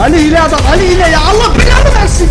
Ali hile adam. Ali hile ya. Allah belanı versin.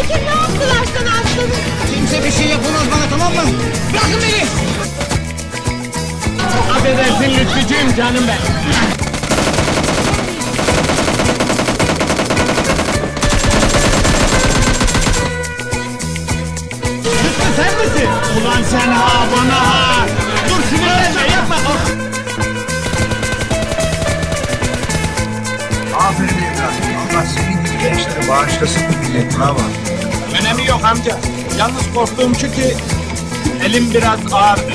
Bekir ne yaptılar sana aslanım? Kimse bir şey yapamaz bana tamam mı? Bırakın beni. Affedersin Lütfücüğüm canım ben. Lütfü sen misin? Ulan sen ha bana ha. Bağışlasın millet. Bravo. Önemi yok amca. Yalnız korktuğum şu ki elim biraz ağırdı.